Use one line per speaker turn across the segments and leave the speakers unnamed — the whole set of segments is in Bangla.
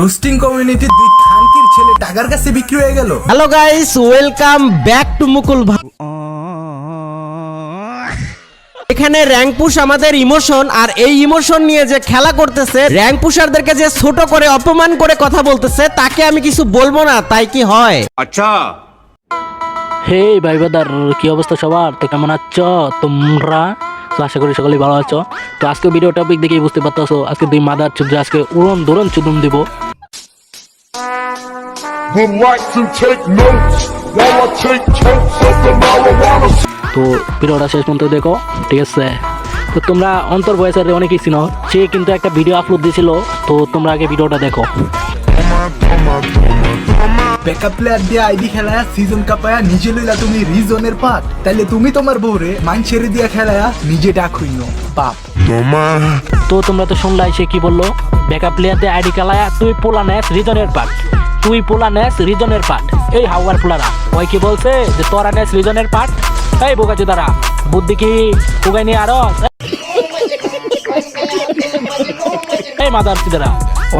রোস্টিং কমিউনিটির দুই খানকির ছেলে কাছে বিক্রি হয়ে গেল।
Hello guys welcome back to Mukul ভাই এখানে আমাদের ইমোশন আর এই ইমোশন নিয়ে যে খেলা করতেছে যে ছোট করে অপমান করে কথা বলতেছে তাকে আমি কিছু বলব না তাই কি হয়?
আচ্ছা।
হে ভাই বাদার কি অবস্থা সবার? তো কেমন আছো তোমরা? তো আশা করি সকলেই ভালো আছো। তো আজকে ভিডিও টপিক দেখেই বুঝতে পারতো আজকে দুই মাদার চুদ্র আজকে উড়ন দৌড়ন চুদন দিবো। তো ভিডিওটা শেষ পর্যন্ত দেখো ঠিক আছে? তো তোমরা অন্তর বয়সের অনেকেই চিনো সে কিন্তু একটা ভিডিও আপলোড দিয়েছিল তো তোমরা আগে ভিডিওটা দেখো।
ব্যাকআপ প্লেয়ার দিয়ে আইডি খেলায়া সিজন কাপায়া নিজে লইলা তুমি রিজনের পাট তাইলে তুমি তোমার বউরে মাইন ছেড়ে দিয়া খেলায়া নিজে ডাক হইন বাপ।
তো তোমরা তো শুনলাই সে কি বলল? ব্যাকআপ দিয়ে আইডি খেলায় তুই পোলা নেস রিজনের পার্ট তুই পোলা নেস রিজনের পার্ট এই হাওয়ার পোলারা, ওই কি বলছে যে তোরা নেস রিজনের পার্ট এই বোকাচু দ্বারা বুদ্ধি কি উগাই নিয়ে আরও? এই মাদার দ্বারা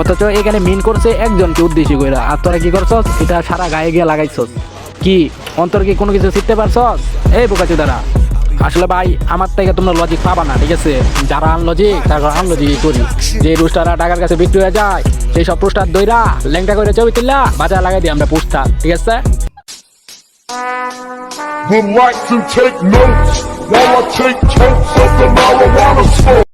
অথচ এখানে মিন করছে একজনকে উদ্দেশ্য কইরা। আর তোরা কি করছস? এটা সারা গায়ে গিয়ে লাগাইছস। কি? অন্তর কি কোনো কিছু শিখতে পারছস? এই বোকাচু দ্বারা আসলে ভাই, আমার থেকে তোমরা লজিক পাবা না, ঠিক আছে? যারা আন আনলজিক তারা আনলজিক করি। যে রুস্টাররা টাকার কাছে বিক্রি হয়ে যায়, সেই সব পোস্টার দইরা লেংটা করে ছবি তুললা, বাজার লাগাই দিই আমরা পোস্টার ঠিক আছে.